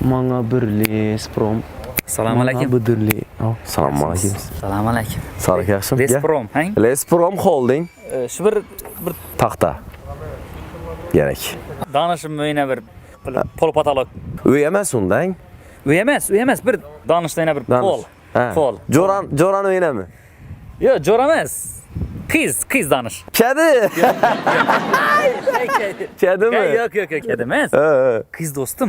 Manga birli, sprom. Assalomu. Bidirli. Assalomu alaykum. Assalomu alaykum. Sağlık yaxshimi? Lesprom, hang? Lesprom Holding. Shu bir bir Taxta. Gerek. danishim o'yina bir bir pol patolog. Uy emas undang. U emas, u emas, bir danishda yana bir pol. Pol. Joran, Joran o'ynami? Yo'q, jo'r emas. Qiz, qiz danish. Kedi. Kedimi? Yo'q, yo'q, yo'q, kedi emas. Ha, ha.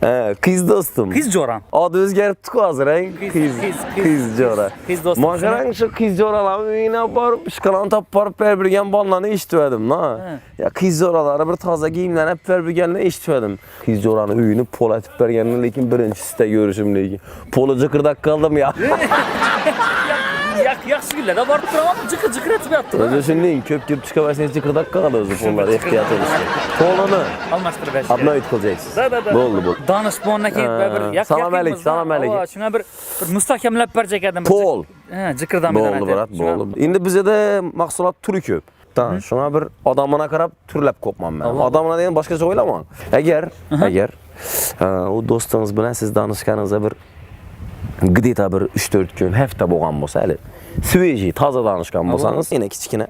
Qiz do'stim. Ha, qiz do'stim. Qiz jo'ram. Adi o'zgaribdi-ku hozir, ang. Qiz, Qiz, qiz, qiz jo'ra. Qiz do'stim. Mojarang shu qiz jo'ralarni uyina borib, ishqalon topib borib bergan bolalarni eshitdim, Ha. na. Ya qiz jo'ralari bir toza kiyimlanib berganini eshitdim. Qiz jo'rani uyini polatib berganini, lekin birinchisida ko'rishim lekin. Poli jiqirdak qildim ya. Yaq, yaxshi kunlarda borib turaman, jiqir jiqir etib yotdi. O'zi shunday ko'p kirib chiqaversangiz jiqirdak qiladi o'zi pollar ehtiyot bo'lishga. Polini Almashtirib berish. obnoy qilacaksınız. Da, da, da. Bo'ldi, bo'ldi. Danishbondan keyin Ha, bir yaq salom alaykum, salom alaykum. Shunga bir bir mustahkamlab berjak edim. Pol. Ha, jiqirdan Bo'ldi, brat, bo'ldi. Endi bizda mahsulot turi ko'p. Da, shuna bir odamına qarab turlab ko'pman men. Odamına degan boshqacha o'ylamang. Agar, agar ha, u do'stingiz bilan siz danishganingizda bir gideta bir 3-4 kun hafta bo'lgan bo'lsa hali sveji toza danishgan bo'lsangiz yana kichkina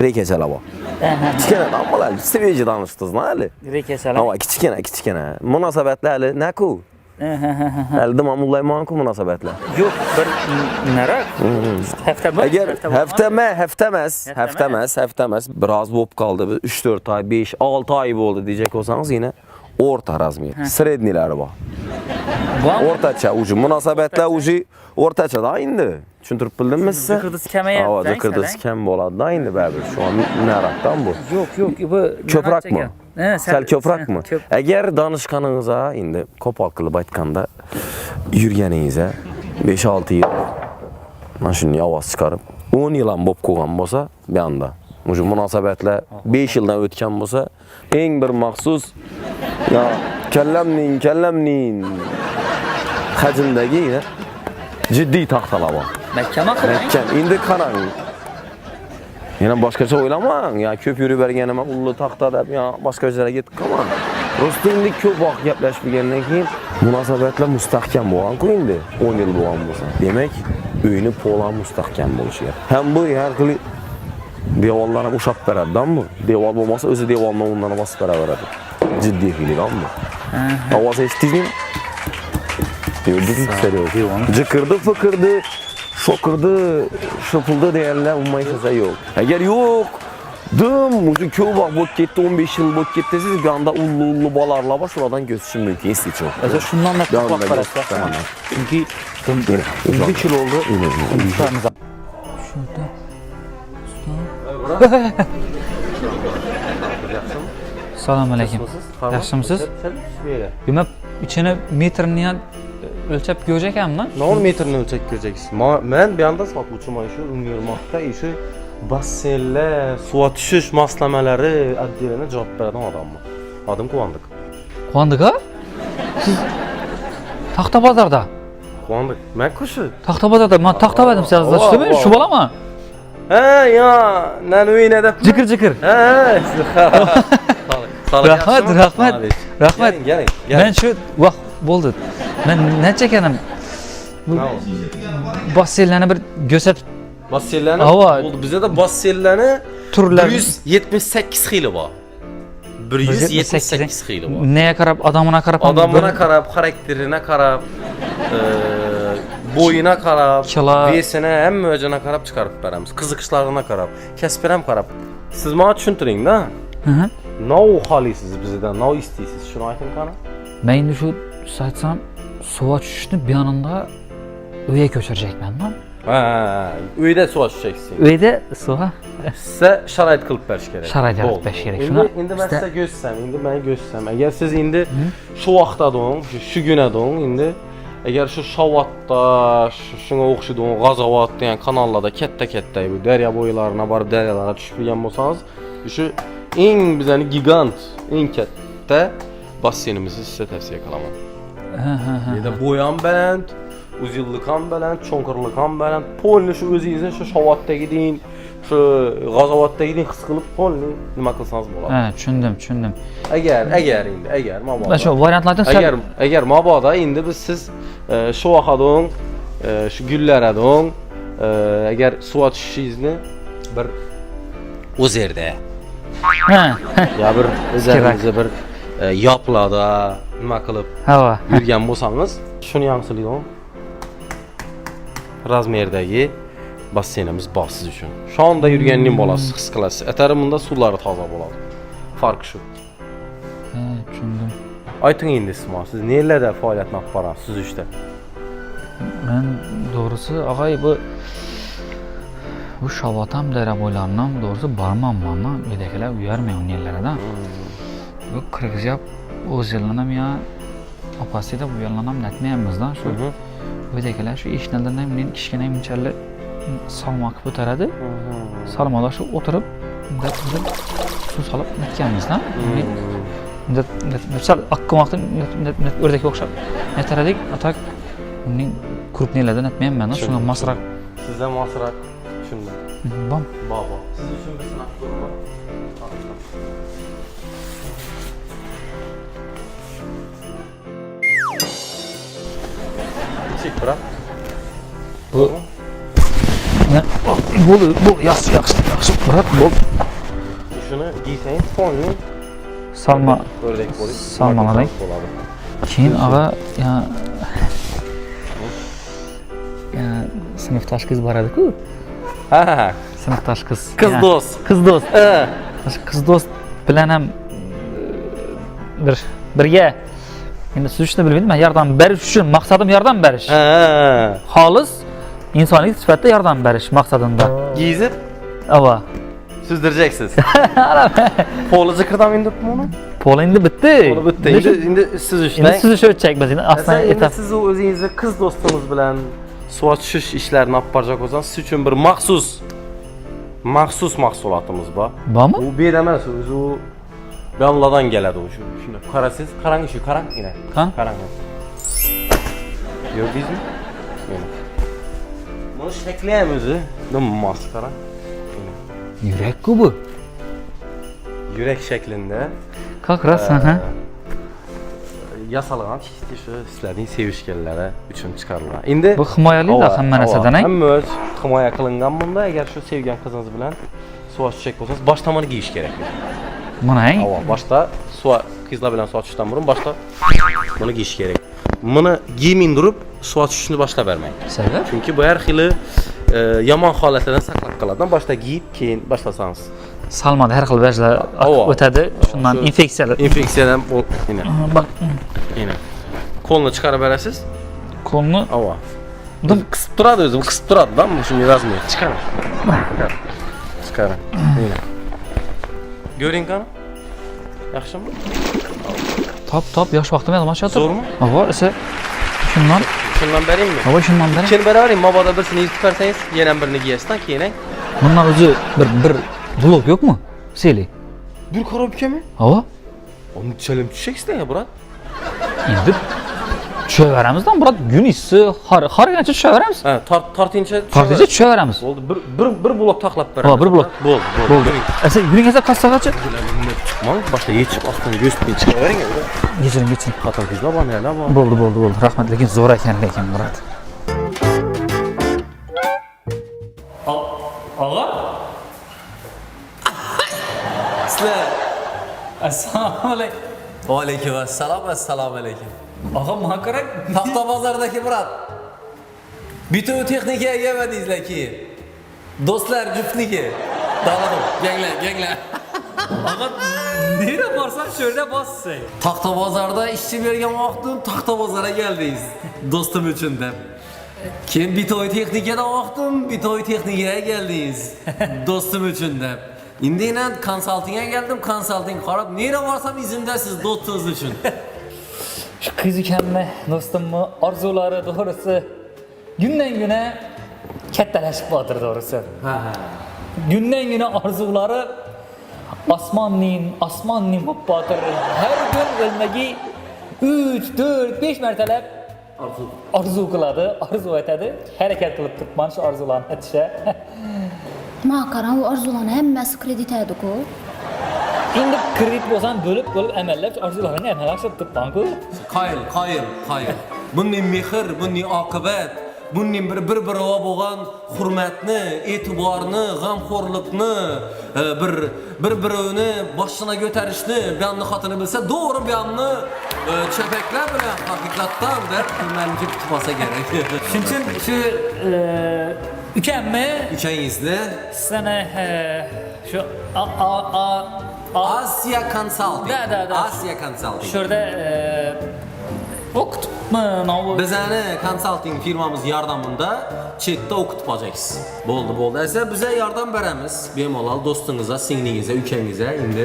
reka chalabo kichkina normal hali sveji danishdingizmi hali reka chalabo kichkina kichkina munosabatlar hali naku hali mamullaymon-ku munosabatlar yo'q bir narak hafta agar haftama hafta emas hafta emas hafta emas biroz bo'lib qoldi 3-4 oy 5-6 oy bo'ldi dejak bo'lsangiz yana o'rta razmer, srednilari bor. Bor. O'rtacha uji munosabatlar uji o'rtachada endi. Tushuntirib bildimmi siz? Kamayapti, Havo jang jiqirdisi salang. kam bo'ladi endi baribir. Shu an naratdan bu. Yo'q, yo'q, bu Ko'prokmi? Ha, Sal ko'prokmi? Ko'p. Agar danishganingizda endi qo'pol qilib aytganda yurganingizda 5-6 yil mana shunday ovoz chiqarib 10 yil ham bo'lib qolgan bo'lsa, bu yoqda O'sha munosabatlar 5 yildan o'tgan bo'lsa, eng bir maxsus ya kallamning, kallamning hajmdagi ya, jiddiy taxtalar bor. Mahkama qiling. Mahkam. Endi qarang. Yana boshqacha o'ylamang. Ya ko'p yurib berganima ulli taxta deb, ya boshqa joylarga ketib qolmang. Prosta endi ko'p vaqt gaplashib bo'lgandan keyin munosabatlar mustahkam bo'lgan-ku endi 10 yil bo'lgan bo'lsa. Demak, uyni po'lan mustahkam bo'lishi kerak. Ham bu har xil devorlarni ushab beradi bu. Devor bo'lmasa o'zi devorni undan bosib beraveradi. Jiddiy bu. Ovoz eshitdingizmi? Mü? Cıkırdı fıkırdı, şokırdı, şıpıldı diyenler umma yaşasa yok. Eğer yok, dım, ucu köy bak bot gitti, 15 yıl bot gitti, siz bir anda ullu ullu balarla baş oradan gözsün mümkün, isti çok. O'zi shundan da Tamam. Chunki Yine, 3 yil oldu. Yine, yine, yine. Shunda. Assalomu alaykum. Yaxshimisiz? Demak, ichini metrini ham o'lchab ko'rajak ekanmi? Nol metrini ölçek göreceksin. Ma ben bir anda satuvchi mana shu Ungurmoqda shu basseynlar, suva tushish moslamalari отделini javob beradigan odamman. Adım Quvondiq. Quvondik a? Siz Taxta bozorda. Quvondiq. Men kushi. Taxta bozorda men taxta oldim sizga Voh, shumi? voh. Shu bolami? Ha ya, nan uyina deb. Jikir jikir. Ha. Rahmat, rahmat. Rahmat. Geling, geling. Men shu vaqt bo'ldi. Men necha ekanim bu basseynlarni bir ko'rsatib Basseynlarni Ava. bo'ldi. Bizda basseynlarni turlar 178 xili bor. 178 xili bor. Neye qarab, odamına qarab bir- qarab, xarakterine qarab, boyuna qarab, Kila. vesine hamma o'jina qarab chiqarib beramiz. Qiziqishlarini qarab, kasbini ham qarab. Siz menga tushuntiring-da. Hı hı. Nov xolisiz bizdan, nov istaysiz, shuni ayting qani. Men endi shu aytsam suva tushishni bir yonida uyga ko'chirajakman. Ha, uyda suv tushaysiz. Uyda suva Sizga sharoit qilib berish kerak. Yaratib Bo'ldi. berish kerak. Shuni endi men bizda- sizga ko'rsam, endi men ko'rsam, agar siz endi shu vaqtda dong, shu shu kunadong, endi shu Shovotda, shu shunga o'xshaydigan G'azovat degan kanallarda katta-katta bu daryo bo'ylarına borib daryolarga tushib bilgan bo'lsangiz, shu eng bizani gigant, eng katta basseynimizni sizga tavsiya qilaman. Hı hı hı. Endi bo'y ham baland, uzunlik ham baland, cho'nqirlik ham baland. Shu Şu g'azavatdagidek his qilib polni nima qilsangiz bo'ladi. Ha, tushundim, tushundim. Agar, agar endi, agar mabodo. Shu variantlardan agar agar mabodo endi biz siz e, shu vaqadon e, shu gullaradon e, agar suv tushishingizni bir o'z yerda ha, yo bir o'zingizni bir e, yoplada nima qilib yurgan bo'lsangiz shuni ham silayman razmerdagi basseynimiz bor siz uchun shu onda yurganning bo'lasiz his qilasiz atari bunda suvlari toza bo'ladi farqi shu Ha, tushundim. ayting endi ismo siz nelarda faoliyatni olib borasiz suzishda Men doğrusu ağay bu bu şavatam dere boylarından doğrusu barmam bana yedekiler uyarmıyor yerlere Bu kırgızcap o zillanam ya apasite bu yalanam netmeyemiz da şu bu yedekiler şu işlerden hem salmak bu taradı. Salmada şu oturup da su salıp net net net akkım aktım net net net ördek okşap net taradık? Atak uning kurup nelerden etmeyem ben şuna masrak. Sizda mosroq shunda bam. Bor bor siz uchun bir sinab ko'raman kichik biroq bu ne bu bu yaxshi yaxshi yaxshi murat bu. Shuni kiysangiz fonli salma. Salmalaring. bo'ladi keyin ağa ya. Ya sınıftaş kız var ku ha ha sınıftaş kız. Qiz Ya, do'st. Kız dost. Ha. Kız dost bilan ham e, bir birga endi suzishni bilmayman man yordam berish uchun maqsadim yordam berish ha xolis insoniy sifatida yordam berish maqsadimda giyizib ava. Suzdirjaksiz poli zikrdan indiribmi uni pol endi bitdi poli bitta endi endi siz endi suzish o'tchakmiz endi Aslında aslida endi siz o'zingizni qiz do'stingiz bilan suv tushish ishlarini olib borajak bo'lsangiz siz uchun bir maxsus maxsus mahsulotimiz bor bormi u bu yerda emas o'zi u yonlardan keladi u shu shunday qarasangiz qarang shu qarang qarang ko'rdingizmi bunun şekli hem özü. Bu maskara. Yürek kubu. Yürek şeklinde. Kalk rast ee, ha. yasalan kişi şu sizlərin sevişkənlərə üçün çıxarılır. İndi bu himayəli də həm mənəsədən. Həm öz himayə qılınğan bunda əgər şu sevgən qızınız bilən suva çiçək olsanız baş tamanı geyiş gərəkdir. Mana hə? Hava başda suva qızla bilən suva çiçəkdən vurun, başda bunu geyiş gərək. Bunu geymin durub suv tushishni boshlab bermang. sabab Chunki bu har xili e, yomon holatlardan saqlab qoladi. Boshda giyib, keyin boshlasangiz. salmada har xil vajlar o'tadi shundan Shu- infeksiyalar Infeksiyadan bak. Qo'lni chiqarib berasiz. qo'lni Avo. Bu qisib turadi o'zi, qisib turadi da, bu shunga razmer. Yine. Ko'ring qani? Yaxshimi? top top yosh vaqtim edi mana shu yerda Zo'rmi? ava esa shundan Shundan beringmi? ava shundan beri Ikkini beravering, mabodo birsini yutib bersangiz, yana birini kiyasizdan keyin. bundan o'zi bir bir blok yo'qmi seli Bir korobkami? ava Onu chalim tushaksizda ya, brat. endi tushaveramizda biroq kun issi har har gancha tushaveramiz Ha, tart tartincha partiyacha tushaveramiz Bo'ldi, bir bir bir blok taqlab beramiz. Ha, bir blok. Bo'ldi, bo'ldi. bo'ldi esa yuring esa kassagacha Mana boshda yechib ostini yo'sitmay chiqavering. kechiring kechiring Xato qizlar bor, nelar bor? bo'ldi bo'ldi bo'ldi rahmat lekin zo'r ekan lekin murat? Og'a Sizlar assalomu alaykum Va alaykum assalom, assalomu alaykum. Og'a man kerak Paxta bozoridagi brat. Bituv texnikaga kelmadingizlar keyin. Do'stlar juftniki. Daladim, ganglar, ganglar. nera borsam shu yerda bossang Taxta bozorda ishchi bergan vaqtim taxta bozorga keldingiz. Do'stim uchun deb. Keyin bitoy texnikadan vaqtim bitoy texnikaga keldingiz. Do'stim uchun deb. Endi konsaltingga keldim, konsalting qarab, nera borsam izimdasiz do'stingiz uchun. Shu qiz ekanmi do'stimmi orzulari to'g'risi kundan kuni kattalashib botir to'g'risi kundan kuni orzulari osmonning osmonning bo'lib botir har kun o'lmagi uch to'rt besh martalab orzu qiladi orzu aytadi harakat qilib turibman shu orzularni aytishga Makaran o arzulan hemmesi kredit ediku. endi kredit bo'lsam bo'lib bo'lib amallab orzularini amalga oshiribdi-ku. Qayıl, qayıl, qayıl. Bunun mehr, bunun akıbet, bunun bir bir birova bo'lgan hurmatni, e'tiborni, g'amxo'rlikni, e, bir bir birovni boshina ko'tarishni, bu yanni xotini bilsa, to'g'ri bu yanni e, chapaklar bilan haqiqatdan deb menimcha kutib olsa kerak. Shuning uchun shu e, ukamni Uchangizni sana e, shu a a a a Asya Consulting. Da, da, da. Asya Consulting. Şurada e, okutma. Bizani konsalting firmamiz yordamida chetda o'qitib olacaksınız. Bo'ldi, bo'ldi. Esa bize yordam beramiz. Bemalol do'stingizga, singlingizga, ukangizga endi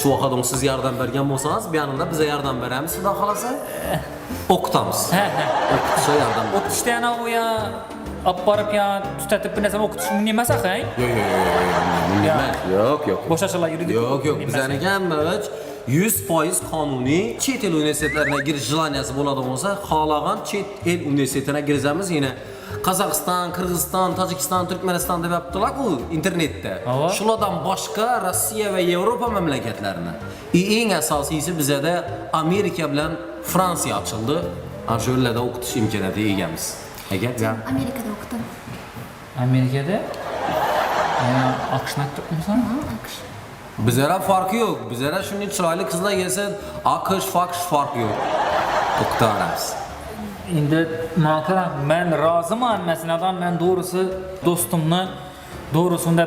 shu vaqtda siz yordam bergan bo'lsangiz, bu yanında bize yordam beramiz. Xudo xolasa o'qitamiz. He he. O'qitishga yordam. Okutishda yana u ya olib borib tutatib bir narsa okutish mumkin emas axay. Yo'q, yo'q, yo'q, yo'q. Yo'q, yo'q. Boshqachalar yuridik. Yo'q, yo'q. Bizaniki hammachi 100% qonuniy chet el universitetlarına girish jilaniyasi bo'ladigan bo'lsa, xohlagan chet el universitetine girizamiz yine Qozog'iston, Qirg'iziston, Tojikiston, Turkmaniston deb yaptılar-ku internetda. Shulardan boshqa Rossiya va Yevropa mamlakatlarini. I eng asosiysi bizada Amerika bilan Fransiya ochildi. Ana shu o'qitish imkoniyati egamiz. Agar ya Amerika'da okudum. Amerikada yana AQShni aytibmisan? Ha, akış. Bizlere farkı yok. Bizlere şimdi chiroyli qizlar kelsa, aqsh, faqsh farkı yok. O'qitamiz. Endi man qarang, men roziman masaladan men to'g'risi do'stimni to'g'risida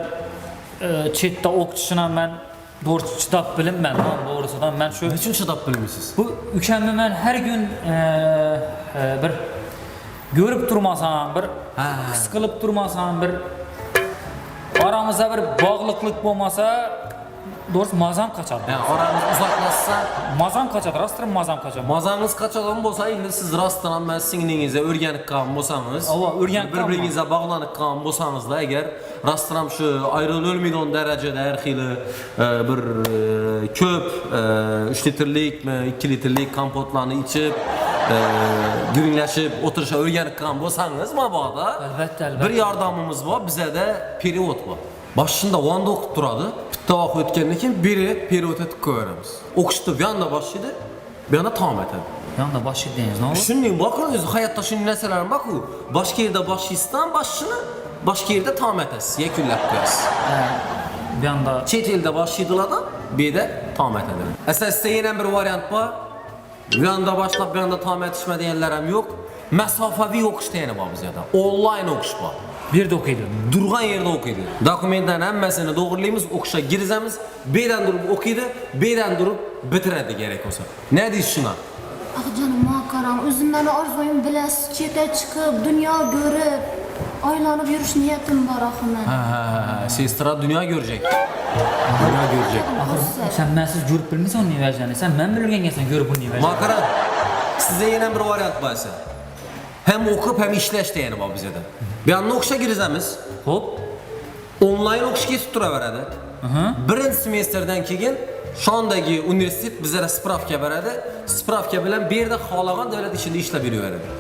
e, chetda o'qitishini men to'g'ri chidab bilinman. Man to'g'risidan men shu Nechun chidab bilmaysiz? bu ukamni men har kun e, e, bir ko'rib turmasam, bir his qilib turmasam, bir oramizda bir bog'liqlik bo'lmasa, to'g'risi mazam qochadi. Yani aranız uzaklaşsa, Mazam qochadi, rostdan mazam qochadi. mazanız kaçadan bolsa, endi siz rastlanan ben singlingizə öyrənib qalın bolsanız, Ava, öyrənib qalma. bir-birinizə bağlanıb qalın bolsanız da, əgər rastlanan şu ayrılılmaydan dərəcədə hər xili e, bir e, köp 3 litrlik mi, 2 litrlik kompotlarını içib e, gürünləşib oturuşa öyrənib qalın bolsanız, mabada Əlbəttə, əlbəttə. bir yardımımız var, bizə də period var. Başında Van'da okut duradı. Bitti vaxt ötkəndən keyin biri period etib qoyarız. Oxuşdu bir anda başladı, bir anda tamam etdi. Yanda başlayırdınız, ne olur? Şimdi bakın özü hayatta şimdi nəsələrin bax o. Başqa yerdə başlayırsan başını, başqa yerdə tamam etəsiz, yekünləb qoyasız. Bir anda Çet eldə başlaydılar da, bir də tamam etədir. Əsasda yenə bir variant var. Bir anda başlap bir anda tamam etişmə deyənlərəm yox. Məsafəvi oxuş deyəni var bizdə. Online oxuş var. bir de okuydu. Durğan yerdə oxuydu. Dokumentlərin həmməsini doğrulayımız, oxuşa girizəmiz, birdən durub oxuydu, birdən durub bitirədi gərək olsa. Nə deyirsən şuna? Ah canım makaran özümden arzuyum biles çete çıkıp dünya görüp aylanıp yürüyüş niyetim var ahımen. Hə, hə, hə, Sestra dünya görəcək. Dünya görəcək. Sen bensiz görüp bilmiyorsan ne vereceğini. Sen ben bilirken gelsen görüp bunu ne vereceğini. Makaran, sizə yenə bir variant var isə. Həm oxub, həm işləş deyəni var bizə də. Bir anda oxuşa girizəmiz, Hop. onlayn oxuş keçib tura verədi. Birinci semestrdən keyin şu andaki universitet bizə spravka verədi. Spravka bilən bir yerdə xalağan dövlət işində işləb yürü verədi.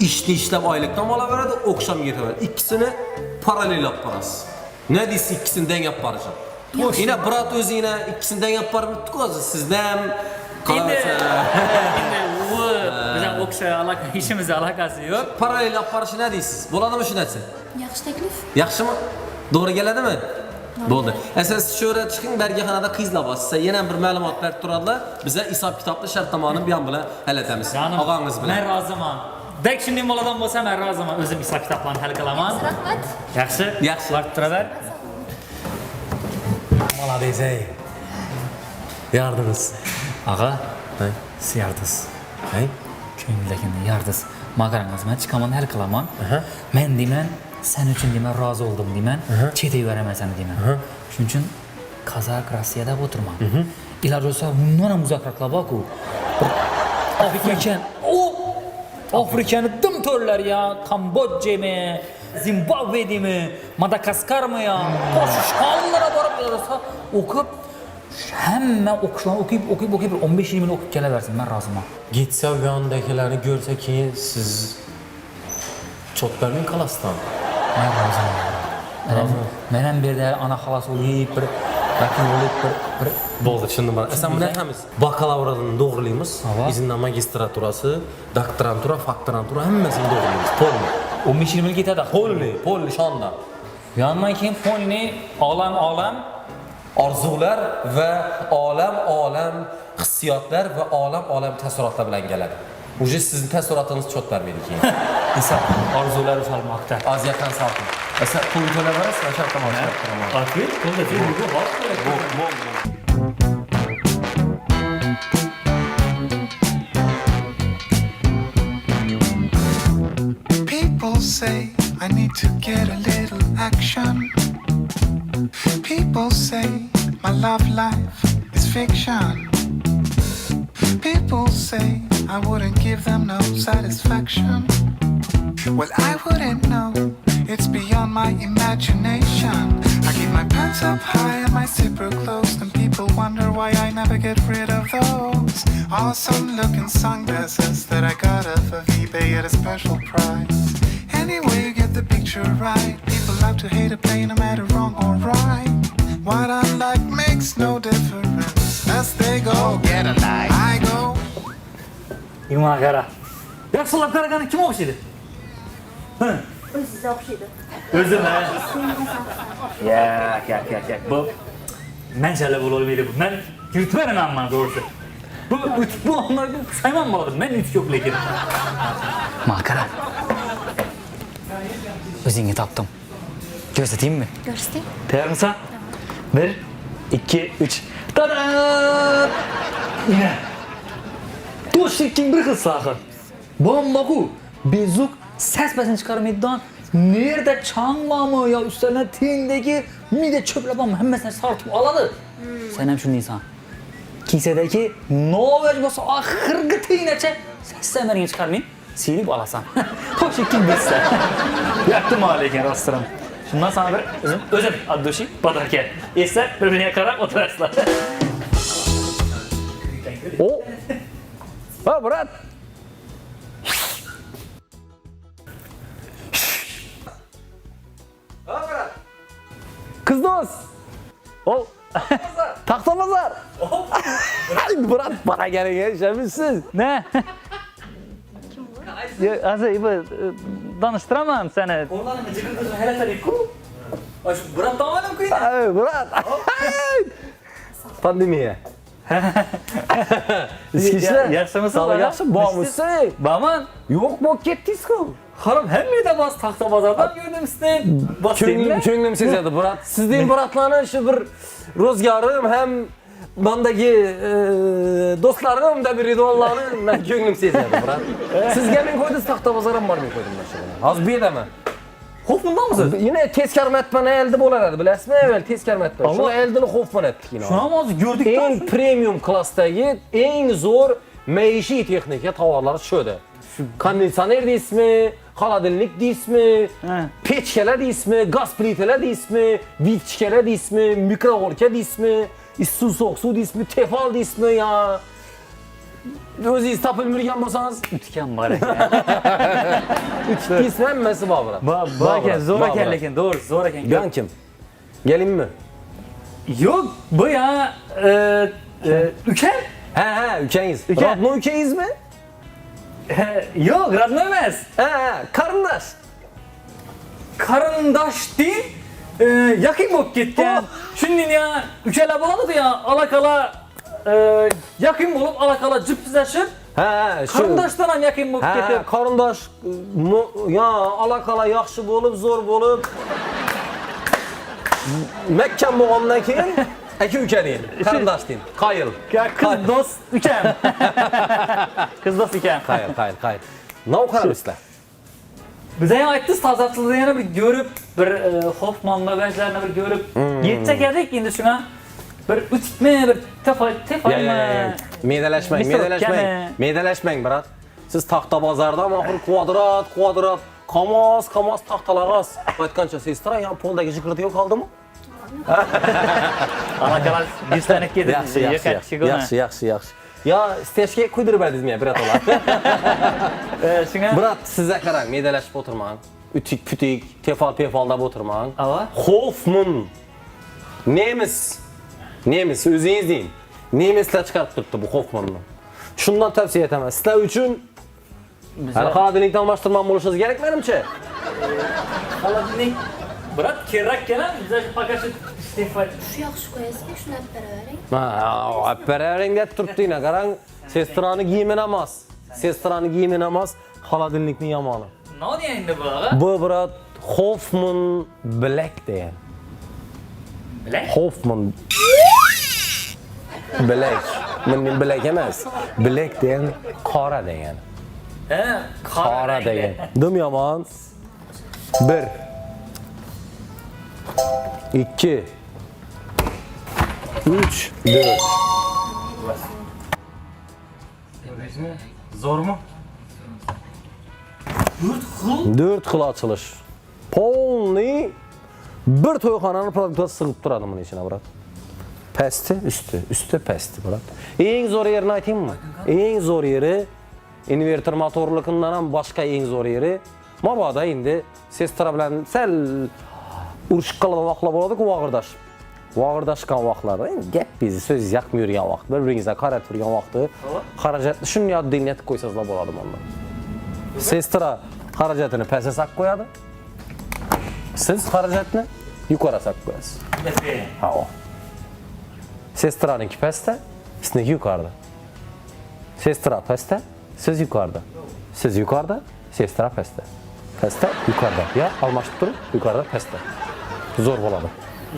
İşni işləb aylıqdan mala verədi, oxşam getə verədi. İkisini paralel yaparız. Nə deyirsən ikisini dəng yaparacaq? Yine Brat özü yine ikisini dəng yaparım. Sizdən Şimdi, qalarsa. şimdi bu bizim okşaya alaka, işimizle alakası yok. Paralel yaparışı nə deyirsiniz? Buladımı şu nəsin? Yaxşı teklif. Yaxşımı? Doğru gələdimi? Bo'ldi. Əsas şöhrə çıxın bərgəxanada qızla bassızsa, yenə bir məlumat verib turadılar. Bizə hesab kitablı şərtnamanı bir an bilan həll etəmiz. Canım, Ağanız bilan. ben razımam. Dek şimdi moladan olsa ben razımam. Özüm İsa kitaplarını halkalaman. Rahmet. Yaxşı. Yaxşı. Vaqt turaver. Malades ey. Yardınız. Ağa, Hey. siz yardız. Hey. Ko'ngildagini yardız. Maqarangiz men chiqaman hal qilaman. Men deyman, sen uchun deyman rozi oldim deyman. Chet yuboraman seni deyman. Shuning uchun Qozaq Rossiyada o'tirman. Iloji bo'lsa bundan ham uzoqroqlar borku. Bir Afrikan, o Afrikani dim to'rlar ya, Kambodjami, Zimbabvedimi, Madagaskarmi ya, qo'shishxonalara borib yursa, o'qib hamma o'qishlarni o'qib, o'qib, o'qib 15-20 yil o'qib kelaversin, men roziman. Gitsə o yandakiləri görsə ki, siz verməyin kalasdan. Men roziman. Men hem bir de ana xalas olayıp bir yakın olayıp bir bir man. Sen buni aytamiz. Bakalavriatni to'g'rilaymiz. Ava. Izindan magistraturasi, doktorantura, faktorantura hammasini to'g'rilaymiz. Polni. 15 yil ketadi. Polni, polni shonda. Yandan keyin polni olam olam Orzular va olam olam hissiyotlar va olam olam taassurotlar bilan keladi. Уже sizning taassurotingiz chot bermaydi keyin. esa orzular salmoqda. Aziyatdan salqin. Esa pul to'lab berasiz, o'sha tomon chiqaraman. Atlet, qo'lda bu hozir. People say I need to get a little action. People say my love life is fiction. People say I wouldn't give them no satisfaction. Well, I wouldn't know. It's beyond my imagination. I keep my pants up high and my zipper closed, and people wonder why I never get rid of those awesome looking sunglasses that I got off of eBay at a special price. Anyway, you get the picture right. People love to hate a play no matter wrong or right. What I like makes no difference as they go. Get a life. I go. Yuma qara. Yaxshilab qaragani kim o'xshaydi? O'ziga o'xshaydi. O'zim ha. Yak, yak, yak, yak. Bu menchalik bo'lolmaydi bu. Men yurtmayman man doğrusu. Bu utik bu onlarga sayman bo'ladi. Men utik yo'q lekin. Makara. O'zingga topdim. Ko'rsataymi? Ko'rsating. Tayyor misan? 1 2 3. Tada! Yine. To'shlikking bir xil sahir. Bomboqu, bezuk, ses pasini chiqarmaydigan, nerda changmami yo ustidan tengdagi mida cho'plabam hammasini sartib oladi. Sen ham shundaysan. Kisadagi novoj bo'lsa oxirgi tenggacha sassamariga chiqarmay, silib olasan. To'shlikking bilsa. Yakdim lekin rostram. Shundan sana bir o'zim o'zim addoshi podarka. Esa bir-biriga qarab o'tirasizlar. O. Ha brat. Kız dost. Ol. Taxta bazar. Ay brat bana gene gelişemişsiz. Ne? Ya, azı bu danıştıramam seni. Onların cıgır kızı hele tabii ku. Aş bırak tamamen kuyun. Ay brat. Pandemiye. İskişler. Yaxshi mısın? Sağ ol, yaxshi. Bormisiz? Baman. Yok bu ketdingiz ku. Hanım hem de bas tahta bazardan gördüm size. Bas Ko'nglim ko'nglim sezadi brat. Sizning bratlarni shu bir ro'zgorim ham bandagi e, do'stlarim da bir ridvonlarni men ko'nglim sezadi brat. Sizga men qo'ydingiz taxta bozor ham bormay qo'ydim shu. Hozir bedaman. Hoffman'dan mı söz? Yine teskar metmana elde bolardı bilasizmi evvel teskar metman. Ama... Şuna eldini Hoffman ettik yine. Şuna ama gördükten En premium klasdagi en zor meişi texnika tovarlar şöyle. Kondensaner deysizmi, xolodilnik deysizmi, pechkalar deysizmi, gaz plitalar deysizmi, vitchkalar deysizmi, mikroorka deysizmi, issiq sovuq suv deysizmi, tefal deysizmi ya. Yurgan bo'lsangiz, Tüken var ya. deysizmi hammasi bor bular. Ba, Bor ba eken, bular, zor bor eken bular. lekin, doğru, zor eken. Ben kim? Gelinmi? Yok, bu ya, e, e, üken. He he, ülkeniz. Ülke. Radno ülkeniz mi? E, yok, radno emez. He he, karındaş. Karındaş değil, e, yakın bok gitken. Şimdi ya, ükele bağlıdı ya, alakala, e, yakın bulup alakala cüpsüzleşip, He şu. karındaştan ham yakın getip. karındaş. mu- Ya alakala yaxshi bo'lib, zo'r bo'lib. Mekkan bo'lgandan keyin aka uka deyin, qarindosh deyin. Ya kız dost üken. kız dost üken. Qayil, qayil, qayil. Nav qarabsizlar. Bize ya aytdınız tazatçılığı yana bir görüp, bir e, Hoffman'la bençlerini bir görüp, Hmm. yetsek yedik şimdi şuna. Bir ütme, bir tefay, tefay Ya mı? ya ya. Meydələşməyin, meydələşməyin. Meydələşməyin brat. Siz taxta bazarda maxur kvadrat, kvadrat, kamaz, kamaz taxtalağaz. Aytqancha sestra, ya poldagi jiqirti yo'q qoldimi? Ana kadar bir tane kedi. Yaxshi, yaxshi, yaxshi, yaxshi, yaxshi. Ya stejga qo'ydirib berdingizmi, brat olar? Şuna, Brat, sizə qarang, meydələşib oturmang. Ütik pütik, tefal tefalda oturmağın. Ava? Hoffman. Nemis. Nemis, özünüz deyin. Nemisler çıkarıp tuttu bu Hoffman'ı. Şundan tavsiye etemez. Sizler üçün Hani kadınlıktan baştırmam oluşunuz gerekmenimçe. Xaladinlik Bırak kerrak gelen bize pakası istifa. Şu yaxshi qo'yasizku, shuni olib beravering. Ha, Apperering de turttu yine. Karan sestranı giyminamaz. Sestranı giyminamaz. Haladinlikni yamanı. Ne diye indi bu ağa? Bu brat Hoffman Black diyen. Bilek. Hoffman Black. Men black emas. Black degan qora degan. Ha, qora degan. Dim yomon. 1 2 3 4 Zormu? 4 xil? 4 xil açılış. Polni bir to'yxonani produktasi sig'ib turadi buning ichine, brat. Pəsti, üstü, üstü pəsti brat. Eng zor yerini aytayım mı? Eng zor yeri inverter motorlukundan ham başqa eng zor yeri Mabada indi sestra bilan sal urushib qolgan vaqtlar bo'ladi-ku vag'irdash. Vag'irdaşgan vaqtlarda endi gap bizi so'z yoqmay yurgan vaqt, bir-biringizga qarab turgan vaqti xarajatni shunday oddiy etib qo'ysangizlar bo'ladi bunda. Sestra xarajatini pastga solib qo'yadi. Siz xarajatni yuqori solib qo'yasiz. Ha o. Sestranınki pastda, sizniki yuqorida. Sestra pastda, siz yuqorida. Siz yuqorida, sestra pastda. Pastda, yuqorida. Ya almashib turib, yuqorida, pastda. Zo'r bo'ladi.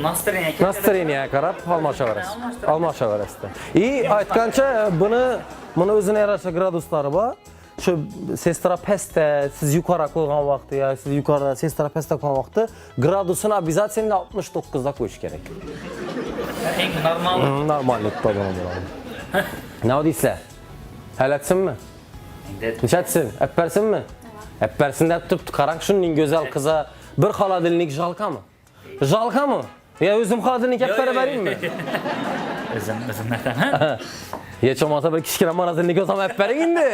Настроение. Настроение qarab almashaverasiz. Almashaverasiz. И aytgancha buni buni o'zini yarasha graduslari bor. Shu sestra pastda siz yuqori qo'ygan vaqti ya siz yuqorida sestra pastda qo'ygan vaqti gradusini обязательно 69 da qo'yish kerak. Eng normal. Normallik bo'lgan bo'ladi. Ne deysizlar? Halatsinmi? Nechasin? Apparsinmi? Apparsin deb turibdi. Qarang shunning go'zal qiza bir xolodilnik jalkami? Jalkami? Ya o'zim xolodilnik olib berib beraymi? Özüm, özüm neden ha? Hech bo'lmasa bir kichkina morozinlik o'zim olib bering endi.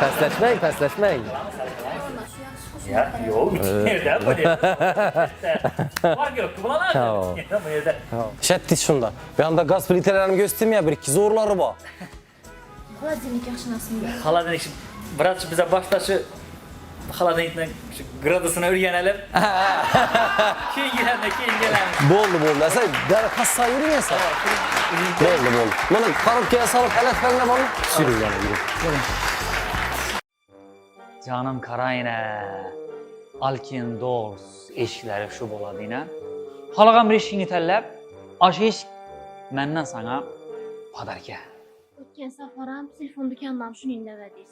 Pastlashmang, pastlashmang. Mana shu qo'shib Ya, yok. Nerede bu ne? Var. Tamam. Bu yerde. Shattis shunda. Bu yoqda gaz plitalarini ko'rsatdim ya, bir ikki zo'rlari bor. Xolodilnik yaxshi emasmi? Xaladenik şimdi Bırak şu bize başta şu Xaladenik'le şu gradusunu öğrenelim. Keyin gelen keyin gelen. Bo'ldi, bo'ldi. Sen dar kassa yuring sen. Bo'ldi, bo'ldi. Mana qarobkaga solib shuring yana yuring. Canım karayine. Alkin Doors eşikleri şu boladı yine. Halagam bir eşiğini tellep. Aşı eşik menden sana padarka. O'tgan safar ham telefon do'konidan ham shuni indavadingiz.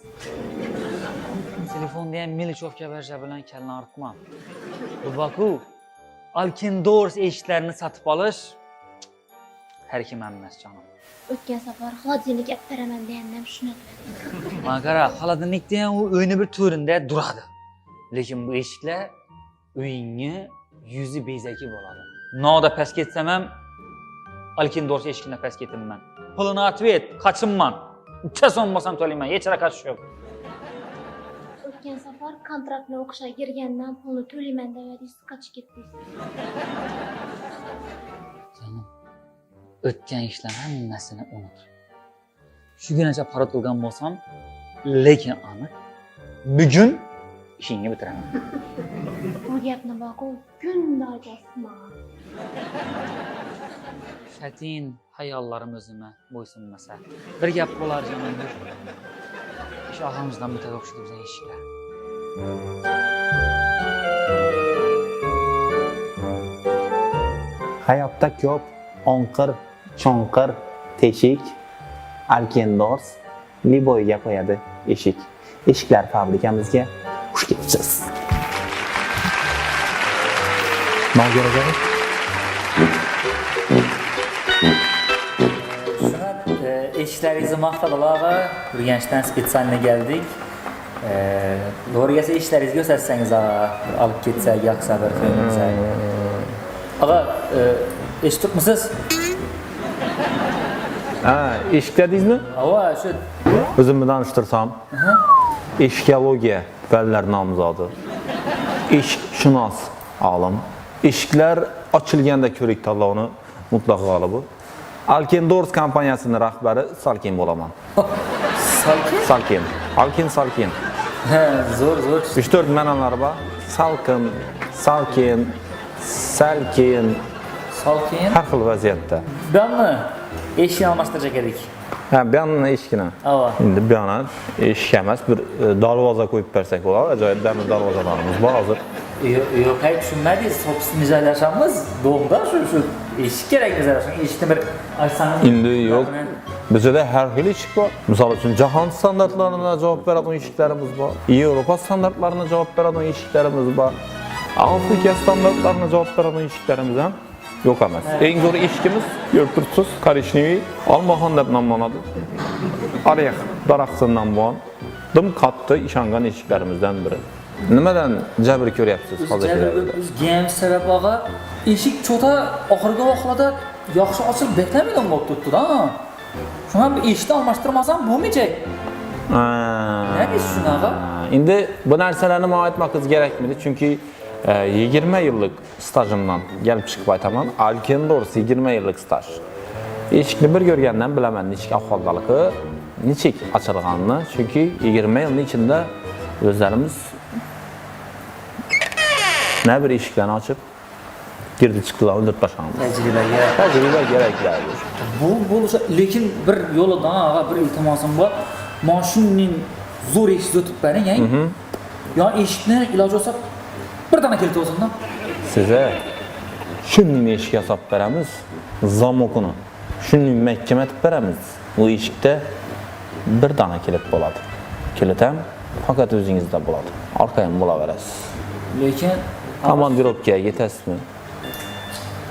Telefon diyen milichovka verja bilen kelini artmam. Bu baku Alkin Doors eşiklerini satıp alış. Her kim emmes canım. O'tgan safar xolodilnik olib beraman deganda ham shuni aytmadingiz. Bana qara, xaladanlik degan u uyni bir to'rinde duradi. Lekin bu eshiklar uyingni yuzi bezaki bo'ladi. Noda past ketsam ham Alkin Doors eshigini past ketimman. Pulini atvet, qachimman. Ucha so'm bo'lsam to'layman, hech raqash yo'q. O'tgan safar kontraktni o'qishga kirgandan pulni to'layman devadingiz, qochib ketdingiz. Canım, o'tgan ishlar hammasini unut. Shugunacha parod qilgan bo'lsam, lekin aniq bugun bitiraman. Bu gapni boqu kundoga isman. Shatin hayollarim o'zimə bo'ysunmasa. Bir gap bo'lar canım bir. Ish og'amizdan bittaga o'xshaydi bizning eshiklar. Hayotda ko'p onqir, cho'nqir, teshik, alkendors, liboyga qo'yadi eshik. Eshiklar fabrikamizga xush kelibsiz. Nogira aka, Eshiklaringizni maqtadilar va Urganchdan spesialni keldik. Doğru gelse ishleringizni ko'rsatsangiz bir olib ketsak, yoqsa bir ko'ngilsak. Ağa, eshitibmisiz? ha, eshik dedingizmi? Ava, shu O'zimni tanishtirsam. Eshikologiya fanlar nomzodi. eshikshunos olim eshiklar ochilganda ko'rik tanlovini mutlaq g'olibi alken doors kompaniyasini rahbari salkin bo'laman Salkin? salkin alkin salkin Ha, zo'r, zo'r. 3-4 ma'nolari bor salqin salkin salkin Salkin. har xil vaziyatda Benmi? Eshikni almashtirajak edik. Bu yoqni eshigini Ava. yoqni eshik emas bir e, darvoza qo'yib bersak bo'ladi ajoyib davr darvozalarimiz bor hozir Yo'q, yo'q, hay tushunmadingiz. So'pisini joylashamiz. Do'mda shu shu eshik kerak bizga. Shu eshikni bir ochsangiz. endi yo'q bizada har xil eshik bor misol uchun jahon standartlarini javob beradigan eshiklarimiz bor yevropa standartlarini javob beradigan eshiklarimiz bor afrika standartlarini javob beradigan eshiklarimiz ham yo'q emas eng zo'r eshigimiz ko'rib turibsiz korishneviy olmaxon deb nomlanadi orex daraxtidan bo'lgan dim qattiq ishongan eshiklarimizdan biri. Nimadan jabr ko'ryapsiz hozirgilarda Biz game sabab og'a eshik cho'ta oxirgi vaqtlarda yaxshi ochilib beklanmagan bo'lib turibdi-da. Shuna eshikni almashtirmasam bo'lmayacak. Nima deysiz shunaqa? Endi bu narsalarni man aytmoqimiz kerakmidi chunki 20 yillik stajimdan kelib chiqib aytaman alken doors 20 yillik staj eshikni bir ko'rgandan bilaman nechik ahvoldaligi nechik ochilganini chunki 20 yilni ichida o'zlarimiz na bir eshiklarni ochib girdi chiqdilar o'ldirib tashlaganmiz Tajribaga. tajriba kerak baribir. Bu bo'lsa, lekin bir yo'lidan og'a bir iltimosim bor. Mashinaning zo'r eshik o'tib bering, yang. Yo eshikni iloji bo'lsa bir dona kilit olsin-da. Size shunning eshik yasab beramiz, zamokini shunning mahkam etib beramiz. Bu eshikda bir dona kilit bo'ladi. Kilit ham faqat o'zingizda bo'ladi. Orqa ham bo'laverasiz. Lekin Komandirovkaga ketasizmi?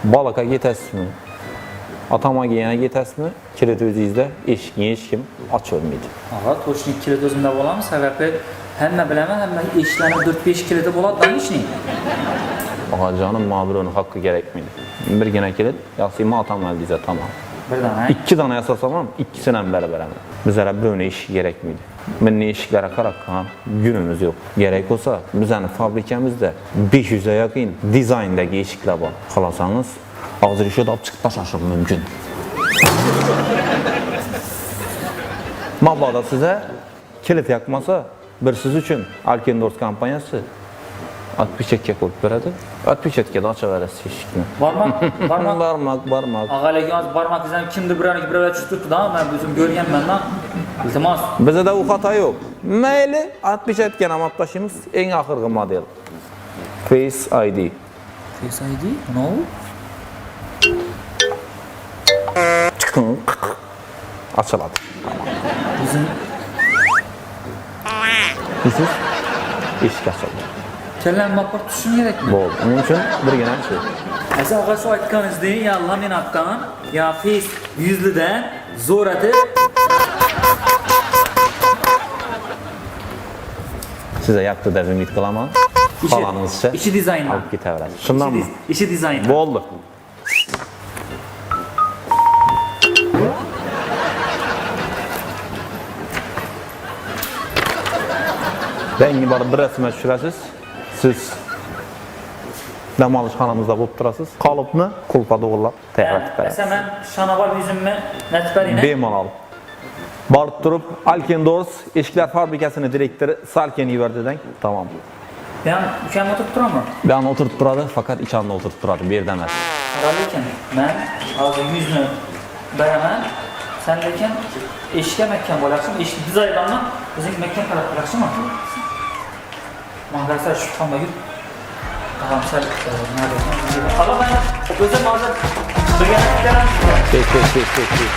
Baloqqa ketasizmi? Atamaga yana ketasizmi? Kilit o'zingizda eshikni hech kim ochavermaydi. og'a to'shnik kilit o'zimda bo'lami, sababi hamma bilaman, hamma eshiklarni 4-5 kiliti bo'ladi-da ishning. Og'ajonim ma'buruni haqqi kerakmaydi. Birgina kilit, yoki motamal desa tamam. Bir dona. ikki dona yasasam ham ikkisini ham barabaram bizlar birovni eshik kerakmaydi minni eshiklari qarab ham günimiz yo'q kerak bo'lsa bizani fabrikamizda 500 ga yaqin dizayndagi eshiklar bor xohlasangiz hozir ishga olib chiqib tashlashim mumkin mabodo size kilit yoqmasa bir siz uchun alken doors kompaniyasi отпечатка qo'yib beradi отпечаткада ochaverasiz eshikni Barmoq, barmoq. barmoq barmoq Og'a lekin hozir barmoqingizdan kimdir birovniki birovga tushib turibdi-da, men o'zim ko'rganman-da. Iltimos. Bizda u xato yo'q. Mayli, отпечаткani olib tashlaymiz. Eng oxirgi model. Face ID. Face ID? No. Chiqin. Ochiladi. Bizim siz eshik ochildi. kallam mapor tushishim kerakmi? Bo'ldi. Uning uchun birgina shu. Og'a shu aytganingizdek, ya laminatdan, ya face yuzlidan zo'ratib yaptı deb umid qilaman. Xohlaganingizcha ichi dizayndan. olib ketaverasiz. Shundanmi? Ichi, ichi dizayn. Bo'ldi. Rengi borib bir rasmga tushirasiz. Siz dam olish xonamizda bo'lib turasiz. Qolipni qulpa to'g'irlab tayyorlatib berasiz. Asa men shanavar yuzimni natib beraymi? Bemalol. Borib turib Alken Doors eshiklar fabrikasini direktori Salken yubordi-dang. Tamam. Ben ukam o'tirib turaman. Bu yoqda o'tirib turadi, faqat ichonda o'tirib turadi, bu yerda emas. Qara lekin men hozir yuzni beraman. Sen lekin eshikka mahkam bo'lasan. Eshik dizaynlanma, o'zing mahkam qarab qo'yasanmi? Mangarsa shu tomga yur. Tamam sen nima deysan? Qala men o'zim hozir birga Tek tek tek tek. tek.